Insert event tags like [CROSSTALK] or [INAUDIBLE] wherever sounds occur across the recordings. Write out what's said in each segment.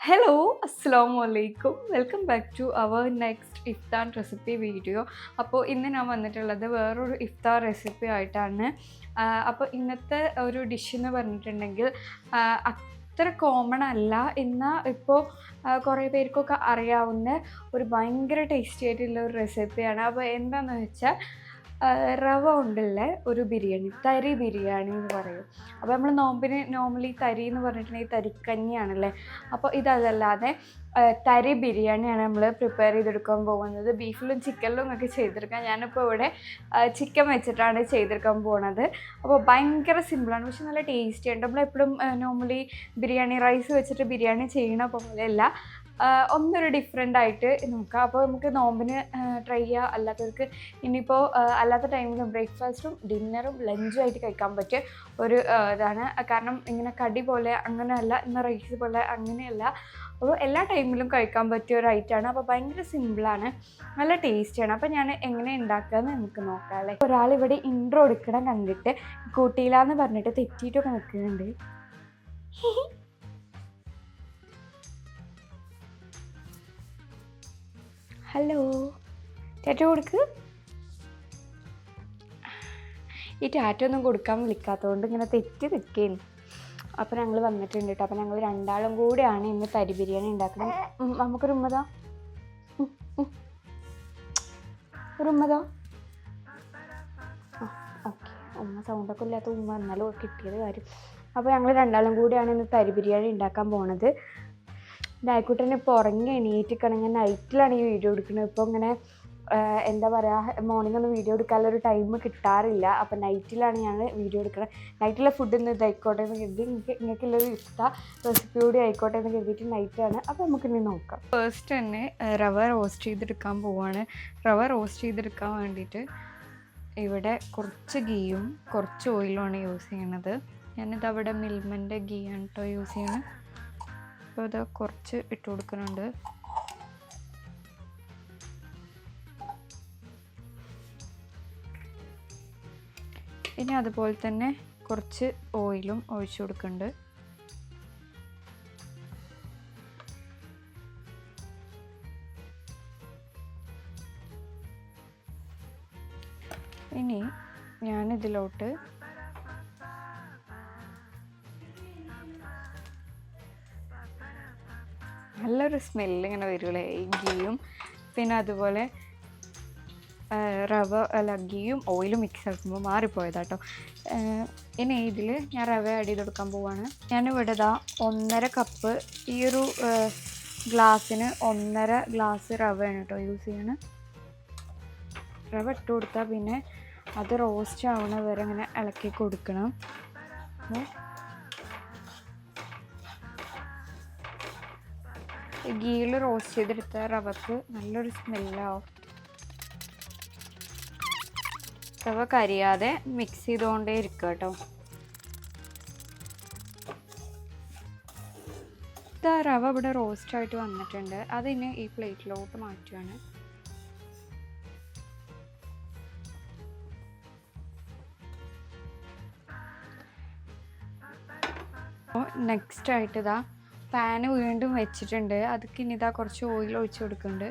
Hello അസ്സാം വലൈക്കും welcome back to our next iftar recipe video അപ്പോൾ ഇന്ന് ഞാൻ വന്നിട്ടുള്ളത് വേറൊരു ഇഫ്താർ റെസിപ്പി ആയിട്ടാണ്. അപ്പോൾ ഇന്നത്തെ ഒരു ഡിഷ് എന്ന് പറഞ്ഞിട്ടുണ്ടെങ്കിൽ അത്ര കോമൺ അല്ല. എന്നാൽ ഇപ്പോൾ കുറേ പേർക്കൊക്കെ അറിയാവുന്ന ഒരു ഭയങ്കര ടേസ്റ്റി ആയിട്ടുള്ള ഒരു റെസിപ്പിയാണ് അപ്പോൾ എന്താണെന്ന് വെച്ചാൽ റവ കൊണ്ടുള്ള ഒരു ബിരിയാണി തരി ബിരിയാണി എന്ന് പറയും. അപ്പോൾ നമ്മൾ നോമ്പിന് നോർമലി തരി എന്ന് പറഞ്ഞിട്ടുണ്ടെങ്കിൽ തരിക്കഞ്ഞിയാണല്ലേ? അപ്പോൾ ഇതല്ലാതെ തരി ബിരിയാണിയാണ് നമ്മൾ പ്രിപ്പയർ ചെയ്തെടുക്കാൻ പോകുന്നത്. ബീഫിലും ചിക്കനിലും ഒക്കെ ചെയ്തെടുക്കാം ഞാനിപ്പോൾ ഇവിടെ ചിക്കൻ വെച്ചിട്ടാണ് ചെയ്തെടുക്കാൻ പോകുന്നത് അപ്പോൾ ഭയങ്കര സിമ്പിളാണ് പക്ഷെ നല്ല ടേസ്റ്റി ഉണ്ട്. നമ്മളെപ്പോഴും നോർമലി ബിരിയാണി റൈസ് വെച്ചിട്ട് ബിരിയാണി ചെയ്യണ പോലെയല്ല ഒന്നൊരു ഡിഫറെന്റ് ആയിട്ട് നോക്കാം. അപ്പോൾ നമുക്ക് നോമ്പിന് ട്രൈ ചെയ്യാം. അല്ലാത്തവർക്ക് ഇനിയിപ്പോൾ അല്ലാത്ത ടൈമിലും ബ്രേക്ക്ഫാസ്റ്റും ഡിന്നറും ലഞ്ചും ആയിട്ട് കഴിക്കാൻ പറ്റിയ ഒരു ഇതാണ്. കാരണം ഇങ്ങനെ കടി പോലെ അങ്ങനെയല്ല ഇന്ന് റൈസ് പോലെ അങ്ങനെയല്ല. അപ്പോൾ എല്ലാ ടൈമിലും കഴിക്കാൻ പറ്റിയ ഒരു ഐറ്റമാണ് അപ്പോൾ ഭയങ്കര സിമ്പിളാണ് നല്ല ടേസ്റ്റിയാണ് അപ്പോൾ ഞാൻ എങ്ങനെ ഉണ്ടാക്കുകയെന്ന് നമുക്ക് നോക്കാം അല്ലേ? ഒരാളിവിടെ ഇൻട്രോ എടുക്കണം കണ്ടിട്ട് കൂട്ടിയില്ലാന്ന് പറഞ്ഞിട്ട് തെറ്റിയിട്ടൊക്കെ നിൽക്കുന്നുണ്ട് [LAUGHS] ഹലോ. ടാറ്റ കൊടുക്ക്. ഈ ടാറ്റ ഒന്നും കൊടുക്കാൻ വിളിക്കാത്തതുകൊണ്ട് ഇങ്ങനെ തെറ്റി നിൽക്കേന്. അപ്പോൾ ഞങ്ങൾ വന്നിട്ടുണ്ട് കേട്ടോ അപ്പോൾ ഞങ്ങൾ രണ്ടാളും കൂടെയാണ് ഇന്ന് തരി ബിരിയാണി ഉണ്ടാക്കുന്നത്. നമുക്കൊരു ഉമ്മതാ. ഒരു ഉമ്മതാ ഓക്കെ. ഉമ്മ സൗണ്ടൊക്കെ ഇല്ലാത്ത ഉമ്മ എന്നാലും കിട്ടിയത് കാര്യം. അപ്പോൾ ഞങ്ങൾ രണ്ടാളും കൂടിയാണ് ഇന്ന് തരി ബിരിയാണി ഉണ്ടാക്കാൻ പോണത്. ഡായിക്കുട്ടനെ ഇപ്പോൾ ഉറങ്ങി എണീറ്റിക്കണം. ഞാൻ നൈറ്റിലാണ് ഈ വീഡിയോ എടുക്കുന്നത്. ഇപ്പോൾ ഇങ്ങനെ എന്താ പറയുക മോർണിംഗ് ഒന്നും വീഡിയോ എടുക്കാനുള്ള ഒരു ടൈം കിട്ടാറില്ല. അപ്പം നൈറ്റിലാണ് ഞാൻ വീഡിയോ എടുക്കുന്നത് നൈറ്റിലെ ഫുഡ് ഇന്ന് ഇതായിക്കോട്ടെ എന്ന് കരുതി നിങ്ങൾക്ക് നിങ്ങൾക്കുള്ളൊരു ഇഷ്ട റെസിപ്പി കൂടി ആയിക്കോട്ടെ എന്ന് കരുതിയിട്ട് നൈറ്റാണ് അപ്പോൾ നമുക്ക് ഇനി നോക്കാം. ഫസ്റ്റ് തന്നെ റവ റോസ്റ്റ് ചെയ്തെടുക്കാൻ പോവാണ്. റവ റോസ്റ്റ് ചെയ്തെടുക്കാൻ വേണ്ടിയിട്ട് ഇവിടെ കുറച്ച് ഗീയും കുറച്ച് ഓയിലുമാണ് യൂസ് ചെയ്യണത്. ഞാനിത് അവിടെ മിൽമന്റെ ഗീ ആണ് കേട്ടോ യൂസ് ചെയ്യണത് അപ്പോൾ ഇത് കുറച്ച് ഇട്ട് കൊടുക്കുന്നുണ്ട്. ഇനി അതുപോലെ തന്നെ കുറച്ച് ഓയിലും ഒഴിച്ചു കൊടുക്കുന്നുണ്ട്. ഇനി ഞാനിതിലോട്ട് നല്ലൊരു സ്മെല്ല് ഇങ്ങനെ വരുമല്ലേ ഗീയും പിന്നെ അതുപോലെ റവ അല്ല ഗീയും ഓയിലും മിക്സ് ആക്കുമ്പോൾ മാറിപ്പോയതാട്ടോ. ഇനി ഇതിൽ ഞാൻ റവ ആഡ് ചെയ്ത് കൊടുക്കാൻ പോവാണ്. ഞാനിവിടെ ഇതാ ഒന്നര കപ്പ് ഈ ഒരു ഗ്ലാസ്സിന് ഒന്നര ഗ്ലാസ് റവയാണ് കേട്ടോ യൂസ് ചെയ്യണത് റവ ഇട്ട് കൊടുത്താൽ പിന്നെ അത് റോസ്റ്റ് ആവണ വരെ ഇങ്ങനെ ഇളക്കി കൊടുക്കണം. ഗീയിൽ റോസ്റ്റ് ചെയ്തെടുത്ത റവക്ക് നല്ലൊരു സ്മെല്ലാവും. റവ കരിയാതെ മിക്സ് ചെയ്തുകൊണ്ടേ ഇരിക്കുക കേട്ടോ. ഇതാ റവ ഇവിടെ റോസ്റ്റ് ആയിട്ട് വന്നിട്ടുണ്ട്. അതിന് ഈ പ്ലേറ്റിലോട്ട് മാറ്റുകയാണ് നെക്സ്റ്റ് ആയിട്ട് ഇതാ പാന് വീണ്ടും വെച്ചിട്ടുണ്ട്. അത് ഇനി ഇതാ കുറച്ച് ഓയിൽ ഒഴിച്ച് കൊടുക്കുന്നുണ്ട്.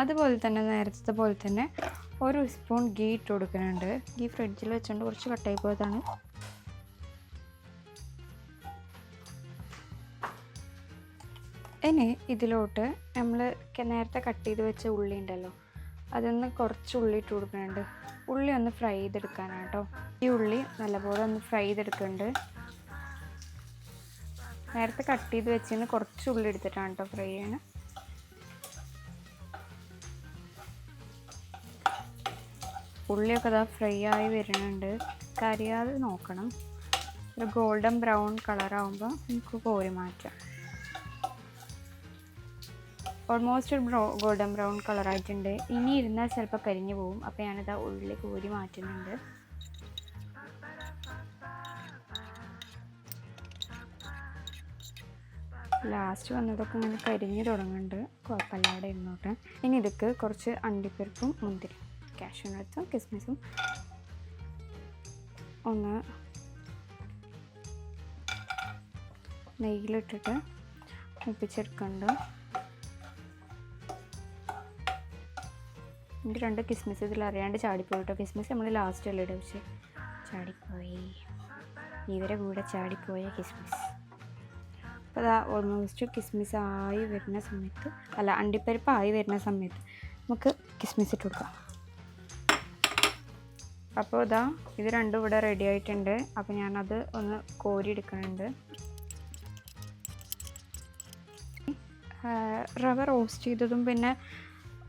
അതുപോലെ തന്നെ നേരത്തെ പോലെ തന്നെ ഒരു സ്പൂൺ ഗീ ഇട്ട് കൊടുക്കുന്നുണ്ട്. ഗീ ഫ്രിഡ്ജിൽ വെച്ചുകൊണ്ട് കുറച്ച് കട്ടായി പോയതാണ്. ഇനി ഇതിലോട്ട് നമ്മൾ നേരത്തെ കട്ട് ചെയ്ത് വെച്ച ഉള്ളി ഉണ്ടല്ലോ അതിന്ന് കുറച്ച് ഉള്ളി ഇട്ട് കൊടുക്കുന്നുണ്ട്. ഉള്ളി ഒന്ന് ഫ്രൈ ചെയ്തെടുക്കാനാണ് കേട്ടോ ഈ ഉള്ളി നല്ലപോലെ ഒന്ന് ഫ്രൈ ചെയ്തെടുക്കുന്നുണ്ട്. നേരത്തെ കട്ട് ചെയ്ത് വെച്ചിന് കുറച്ച് ഉള്ളി എടുത്തിട്ടാണ് കേട്ടോ ഫ്രൈ ചെയ്യാൻ ഉള്ളിയൊക്കെ അതാ ഫ്രൈ ആയി വരുന്നുണ്ട്. കരിയാതെ നോക്കണം. ഒരു ഗോൾഡൻ ബ്രൗൺ കളറാകുമ്പോൾ നമുക്ക് കോരി മാറ്റാം. ഓൾമോസ്റ്റ് ഒരു ബ്രൗ ഗോൾഡൻ ബ്രൗൺ കളറായിട്ടുണ്ട് ഇനി ഇരുന്നാൽ ചിലപ്പോൾ കരിഞ്ഞു പോകും അപ്പോൾ ഞാനത് ഉള്ളിലേക്ക് ഊരി മാറ്റുന്നുണ്ട്. ലാസ്റ്റ് വന്നതൊക്കെ ഇങ്ങനെ കരിഞ്ഞു തുടങ്ങുന്നുണ്ട്. കുഴപ്പമില്ലാതെ ഇരുന്നോട്ടെ. ഇനി ഇതൊക്കെ കുറച്ച് അണ്ടിപ്പരിപ്പും മുന്തിരി കാഷ്യൂ നട്ട്സും കിസ്മിസും ഒന്ന് നെയ്യിലിട്ടിട്ട് മുപ്പിച്ചെടുക്കുന്നുണ്ട്. എനിക്ക് രണ്ട് കിസ്മിസ് ഇതിൽ അറിയാണ്ട് ചാടിപ്പോയി കേട്ടോ കിസ്മിസ് നമ്മൾ ലാസ്റ്റ് അല്ലേ പക്ഷേ ചാടിപ്പോയി. ഇവരെ കൂടെ ചാടിപ്പോയ കിസ്മിസ്. അപ്പോൾ അതാ ഓൾമോസ്റ്റ് കിസ്മിസ് ആയി വരുന്ന സമയത്ത് അല്ല അണ്ടിപ്പരിപ്പ് ആയി വരുന്ന സമയത്ത് നമുക്ക് കിസ്മിസ് ഇട്ട് കൊടുക്കാം. അപ്പോൾ ഇതാ ഇത് രണ്ടും ഇവിടെ റെഡി ആയിട്ടുണ്ട്. അപ്പോൾ ഞാനത് ഒന്ന് കോരി എടുക്കുന്നുണ്ട്. റവ റോസ്റ്റ് ചെയ്തതും പിന്നെ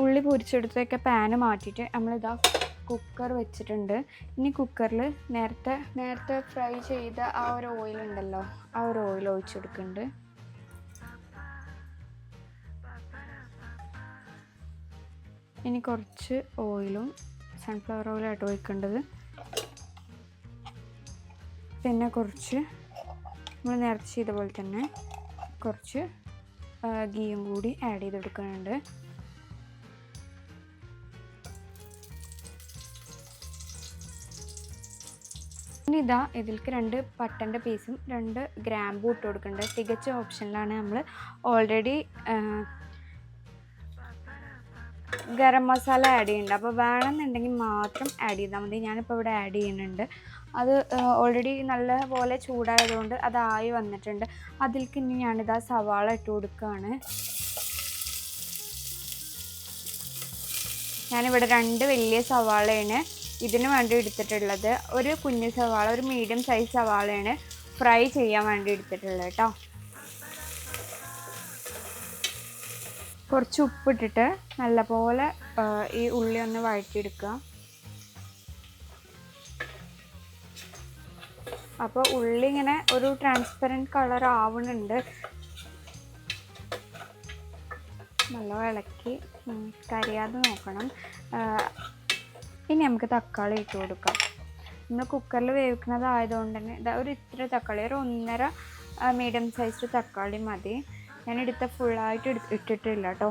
ഉള്ളി പൊരിച്ചെടുത്തൊക്കെ പാന് മാറ്റിയിട്ട് നമ്മളിതാ കുക്കർ വെച്ചിട്ടുണ്ട്. ഇനി കുക്കറിൽ നേരത്തെ നേരത്തെ ഫ്രൈ ചെയ്ത ആ ഒരു ഓയിൽ ഉണ്ടല്ലോ ആ ഒരു ഓയിൽ ഒഴിച്ചെടുക്കുന്നുണ്ട് ഇനി കുറച്ച് ഓയിലും സൺഫ്ലവർ ഓയിലായിട്ട് ഒഴിക്കേണ്ടത്. പിന്നെ കുറച്ച് നമ്മൾ നേരത്തെ ചെയ്ത പോലെ തന്നെ കുറച്ച് ഗീയും കൂടി ആഡ് ചെയ്ത് ഇനി ഇതാ ഇതിലേക്ക് രണ്ട് പട്ടന്റെ പീസും രണ്ട് ഗ്രാമ്പും ഇട്ട് കൊടുക്കുന്നുണ്ട് തികച്ച ഓപ്ഷനിലാണ് നമ്മൾ ഓൾറെഡി ഗരം മസാല ആഡ് ചെയ്യുന്നുണ്ട്. അപ്പോൾ വേണമെന്നുണ്ടെങ്കിൽ മാത്രം ആഡ് ചെയ്താൽ മതി. ഞാനിപ്പോൾ ഇവിടെ ആഡ് ചെയ്യുന്നുണ്ട്. അത് ഓൾറെഡി നല്ല പോലെ ചൂടായതുകൊണ്ട് അതായി വന്നിട്ടുണ്ട്. അതിൽക്ക് ഇനി ഞാനിതാ സവാള ഇട്ട് കൊടുക്കുകയാണ് ഞാനിവിടെ രണ്ട് വലിയ സവാളയാണ്. ഇതിന് വേണ്ടി എടുത്തിട്ടുള്ളത് ഒരു കുഞ്ഞു സവാള ഒരു മീഡിയം സൈസ് സവാളയാണ് ഫ്രൈ ചെയ്യാൻ വേണ്ടി എടുത്തിട്ടുള്ളത് കേട്ടോ കുറച്ച് ഉപ്പിട്ടിട്ട് നല്ലപോലെ ഈ ഉള്ളി ഒന്ന് വഴറ്റിയെടുക്കുക. അപ്പോൾ ഉള്ളി ഇങ്ങനെ ഒരു ട്രാൻസ്പെറന്റ് കളർ ആവുന്നുണ്ട് നല്ല ഇളക്കി കരിയാതെ നോക്കണം. ഇനി നമുക്ക് തക്കാളി ഇട്ട് കൊടുക്കാം. നമ്മൾ കുക്കറിൽ വേവിക്കുന്നത് ആയതുകൊണ്ട് തന്നെ ഇതാ ഒരു ഇത്ര തക്കാളി ഒരു ഒന്നര മീഡിയം സൈസ് തക്കാളി മതി. ഞാൻ എടുത്ത ഫുള്ളായിട്ട് ഇട്ടിട്ടില്ല കേട്ടോ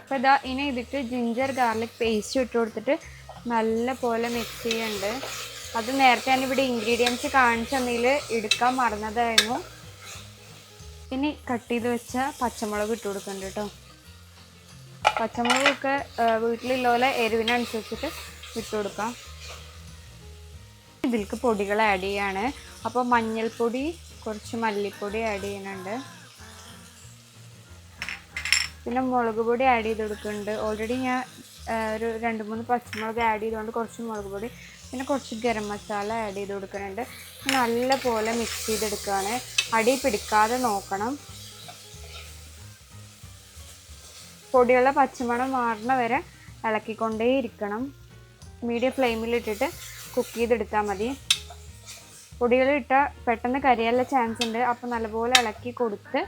അപ്പോൾ ഇതാ ഇനി ഇതിട്ട് ജിഞ്ചർ ഗാർലിക് പേസ്റ്റ് ഇട്ട് കൊടുത്തിട്ട് നല്ല പോലെ മിക്സ് ചെയ്യുന്നുണ്ട് അത് നേരത്തെ ഞാൻ ഞാനിവിടെ ഇൻഗ്രീഡിയൻസ് കാണിച്ചതിൽ എടുക്കാൻ മറന്നതായിരുന്നു. ഇനി കട്ട് ചെയ്ത് വെച്ച പച്ചമുളക് ഇട്ട് കൊടുക്കുന്നുണ്ട് കേട്ടോ പച്ചമുളകൊക്കെ വീട്ടിലുള്ള പോലെ എരിവിനനുസരിച്ചിട്ട് ഇട്ട് കൊടുക്കാം. ഇതിലേക്ക് പൊടികൾ ആഡ് ചെയ്യാണ്. അപ്പോൾ മഞ്ഞൾപ്പൊടി കുറച്ച് മല്ലിപ്പൊടി ആഡ് ചെയ്യുന്നുണ്ട്. പിന്നെ മുളക് പൊടി ആഡ് ചെയ്ത് കൊടുക്കുന്നുണ്ട്. ഓൾറെഡി ഞാൻ ഒരു രണ്ട് മൂന്ന് പച്ചമുളക് ആഡ് ചെയ്തുകൊണ്ട് കുറച്ച് മുളക് പൊടി പിന്നെ കുറച്ച് ഗരം മസാല ആഡ് ചെയ്ത് കൊടുക്കുന്നുണ്ട്. നല്ലപോലെ മിക്സ് ചെയ്തെടുക്കുകയാണ് അടി പിടിക്കാതെ നോക്കണം. പൊടിയുള്ള പച്ചമണം മാറണ വരെ ഇളക്കിക്കൊണ്ടേ ഇരിക്കണം. മീഡിയം ഫ്ലെയിമിലിട്ടിട്ട് കുക്ക് ചെയ്തെടുത്താൽ മതി. പൊടികൾ ഇട്ടാൽ പെട്ടെന്ന് കരിയാനുള്ള ചാൻസ് ഉണ്ട്. അപ്പോൾ നല്ലപോലെ ഇളക്കി കൊടുത്ത്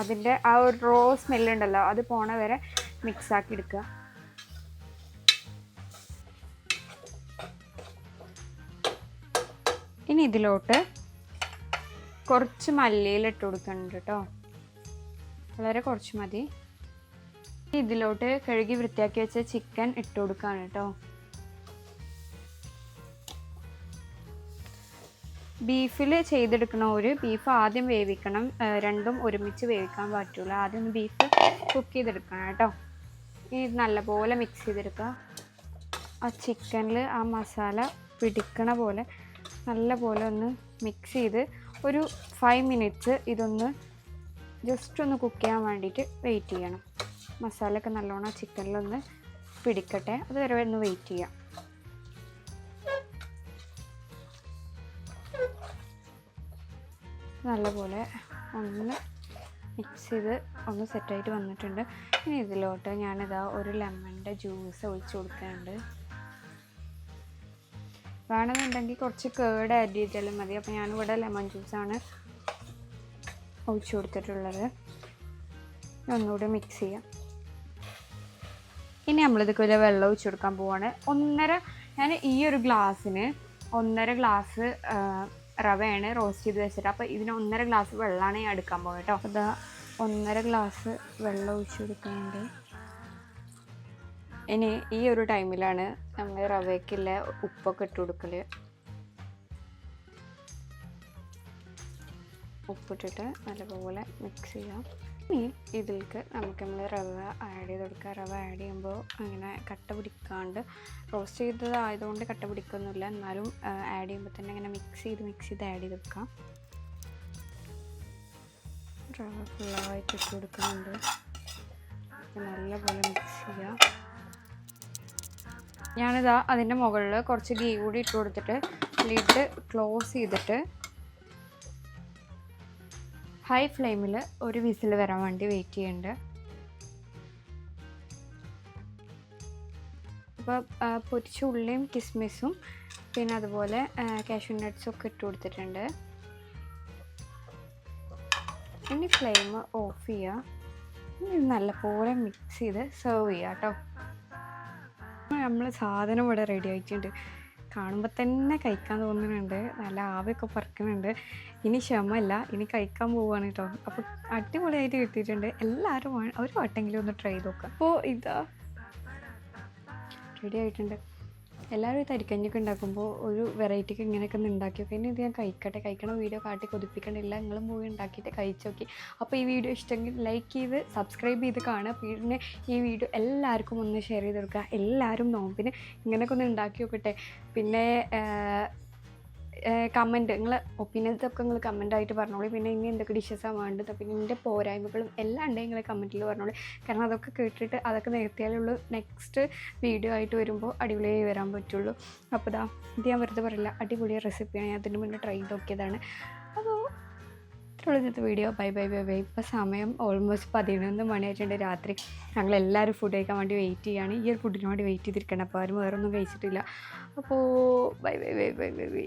അതിന്റെ ആ ഒരു റോ സ്മെല്ലുണ്ടല്ലോ അത് പോണ വരെ മിക്സ് ആക്കി എടുക്കുക. ഇനി ഇതിലോട്ട് കുറച്ച് മല്ലിയിലിട്ട് കൊടുക്കുന്നുണ്ട് കേട്ടോ. വളരെ കുറച്ച് മതി. ഇതിലോട്ട് കഴുകി വൃത്തിയാക്കി വെച്ച ചിക്കൻ ഇട്ട് കൊടുക്കുകയാണ് കേട്ടോ ബീഫിൽ ചെയ്തെടുക്കണ ഒരു ബീഫ് ആദ്യം വേവിക്കണം. രണ്ടും ഒരുമിച്ച് വേവിക്കാൻ പറ്റില്ല ആദ്യം ബീഫ് കുക്ക് ചെയ്തെടുക്കണം കേട്ടോ ഇനി ഇത് നല്ലപോലെ മിക്സ് ചെയ്തെടുക്കുക. ആ ചിക്കനിൽ ആ മസാല പിടിക്കണ പോലെ നല്ല പോലെ ഒന്ന് മിക്സ് ചെയ്ത് ഒരു ഫൈവ് മിനിറ്റ്സ് ഇതൊന്ന് ജസ്റ്റ് ഒന്ന് കുക്ക് ചെയ്യാൻ വേണ്ടിയിട്ട് വെയിറ്റ് ചെയ്യണം. മസാലയൊക്കെ നല്ലോണം ചിക്കനിലൊന്ന് പിടിക്കട്ടെ. അതുവരെ ഒന്ന് വെയിറ്റ് ചെയ്യാം. നല്ലപോലെ ഒന്ന് മിക്സ് ചെയ്ത് ഒന്ന് സെറ്റായിട്ട് വന്നിട്ടുണ്ട്. ഇനി ഇതിലോട്ട് ഞാനിതാ ഒരു ലെമണിന്റെ ജ്യൂസ് ഒഴിച്ച് കൊടുക്കുന്നുണ്ട് വേണമെന്നുണ്ടെങ്കിൽ കുറച്ച് കേട് ആഡ് ചെയ്താലും മതി. അപ്പോൾ ഞാനിവിടെ ലെമൺ ജ്യൂസാണ് ഒഴിച്ചു കൊടുത്തിട്ടുള്ളത്. ഒന്നുകൂടെ മിക്സ് ചെയ്യാം. ഇനി നമ്മളിതൊക്കെ വലിയ വെള്ളം ഒഴിച്ചു കൊടുക്കാൻ പോവാണ്. ഒന്നര ഞാൻ ഈ ഒരു ഗ്ലാസ്സിന് ഒന്നര ഗ്ലാസ് റവയാണ് റോസ്റ്റ് ചെയ്ത് വെച്ചിട്ട് അപ്പോൾ ഇതിന് ഒന്നര ഗ്ലാസ് വെള്ളമാണ് ഞാൻ എടുക്കാൻ പോകുന്നത് കേട്ടോ അതാ ഒന്നര ഗ്ലാസ് വെള്ളം ഒഴിച്ചു കൊടുക്കുന്നുണ്ട്. ഇനി ഈ ഒരു ടൈമിലാണ് നമ്മൾ റവയ്ക്കുള്ള ഉപ്പൊക്കെ ഇട്ട് കൊടുക്കൽ ഉപ്പിട്ടിട്ട് നല്ലപോലെ മിക്സ് ചെയ്യാം. ഇനി ഇതിലേക്ക് നമുക്ക് നമ്മൾ റവ ആഡ് ചെയ്ത് കൊടുക്കുക റവ ആഡ് ചെയ്യുമ്പോൾ അങ്ങനെ കട്ട പിടിക്കാണ്ട് റോസ്റ്റ് ചെയ്തതായതുകൊണ്ട് കട്ട പിടിക്കൊന്നുമില്ല. എന്നാലും ആഡ് ചെയ്യുമ്പോൾ തന്നെ ഇങ്ങനെ മിക്സ് ചെയ്ത് മിക്സ് ചെയ്ത് ആഡ് ചെയ്ത് കൊടുക്കാം. റവ ഫുള്ളായിട്ട് ഇട്ട് കൊടുക്കുന്നുണ്ട്. നല്ലപോലെ മിക്സ് ചെയ്യുക ഞാനിതാ അതിന്റെ മുകളിൽ കുറച്ച് ഗീ കൂടി ഇട്ട് കൊടുത്തിട്ട് ലിഡ് ക്ലോസ് ചെയ്തിട്ട് ഹൈ ഫ്ലെയിമിൽ ഒരു വിസിൽ വരാൻ വേണ്ടി വെയിറ്റ് ചെയ്യുന്നുണ്ട് അപ്പോൾ പൊരിച്ച ഉള്ളിയും കിസ്മിസും പിന്നെ അതുപോലെ കാഷ്യൂ നട്ട്സും ഒക്കെ ഇട്ട് കൊടുത്തിട്ടുണ്ട്. ഇനി ഫ്ലെയിം ഓഫ് ചെയ്യുക നല്ലപോലെ മിക്സ് ചെയ്ത് സെർവ് ചെയ്യുക കേട്ടോ നമ്മൾ സാധനം ഇവിടെ റെഡി ആയിട്ടുണ്ട്. കാണുമ്പോൾ തന്നെ കഴിക്കാൻ തോന്നുന്നുണ്ട്. നല്ല ആവിയൊക്കെ പറക്കുന്നുണ്ട്. ഇനി ക്ഷമല്ല ഇനി കഴിക്കാൻ പോവുകയാണ് കേട്ടോ അപ്പോൾ അടിപൊളിയായിട്ട് കിട്ടിയിട്ടുണ്ട്. എല്ലാവരും ഒരു വട്ടെങ്കിലും ഒന്ന് ട്രൈ ചെയ്ത് നോക്കാം. അപ്പോൾ ഇതാ. റെഡി ആയിട്ടുണ്ട്. എല്ലാവരും ഈ തരിക്കഞ്ഞൊക്കെ ഉണ്ടാക്കുമ്പോൾ ഒരു വെറൈറ്റിക്ക് ഇങ്ങനെയൊക്കെ ഒന്ന് ഉണ്ടാക്കി നോക്കി ഇനി ഇത് ഞാൻ കഴിക്കട്ടെ കഴിക്കണ വീഡിയോ കാട്ടി കൊതിപ്പിക്കണില്ല. നിങ്ങളും പോയി ഉണ്ടാക്കിയിട്ട് കഴിച്ച് നോക്കി. അപ്പോൾ ഈ വീഡിയോ ഇഷ്ടമെങ്കിൽ ലൈക്ക് ചെയ്ത് സബ്സ്ക്രൈബ് ചെയ്ത് കാണുക. പിന്നെ ഈ വീഡിയോ എല്ലാവർക്കും ഒന്ന് ഷെയർ ചെയ്ത് കൊടുക്കുക. എല്ലാവരും നോമ്പിന് ഇങ്ങനെയൊക്കെ ഒന്ന് ഉണ്ടാക്കി നോക്കട്ടെ പിന്നെ കമന്റ് നിങ്ങൾ ഒപ്പീനിയൻസ് ഒക്കെ നിങ്ങൾ കമന്റായിട്ട് പറഞ്ഞോളൂ. പിന്നെ ഇനി എന്തൊക്കെ ഡിഷസാണ് വേണ്ടത്? പിന്നെ ഇതിന്റെ പോരായ്മകളും എല്ലാം ഉണ്ടെങ്കിൽ നിങ്ങൾ കമന്റിൽ പറഞ്ഞോളൂ. കാരണം അതൊക്കെ കേട്ടിട്ട് അതൊക്കെ നിർത്തിയാലുള്ളൂ നെക്സ്റ്റ് വീഡിയോ ആയിട്ട് വരുമ്പോൾ അടിപൊളിയായി വരാൻ പറ്റുള്ളൂ. അപ്പോൾ ഇതാ ഇത് ഞാൻ വെറുതെ പറയില്ല. അടിപൊളി റെസിപ്പിയാണ് ഞാൻ അതിന് മുന്നേ ട്രൈ നോക്കിയതാണ്. അപ്പോൾ ഇത്രയുള്ള ഇന്നത്തെ video bye bye bye bye ഇപ്പോൾ സമയം ഓൾമോസ്റ്റ് പതിനൊന്ന് മണിയായിട്ടുണ്ട് രാത്രി. ഞങ്ങളെല്ലാവരും ഫുഡ് കഴിക്കാൻ വേണ്ടി വെയിറ്റ് ചെയ്യാണ്. ഈ ഒരു ഫുഡിന് വേണ്ടി വെയിറ്റ് ചെയ്തിരിക്കണം അപ്പോൾ ആരും വേറൊന്നും കഴിച്ചിട്ടില്ല. അപ്പോൾ bye bye bye bye bye bye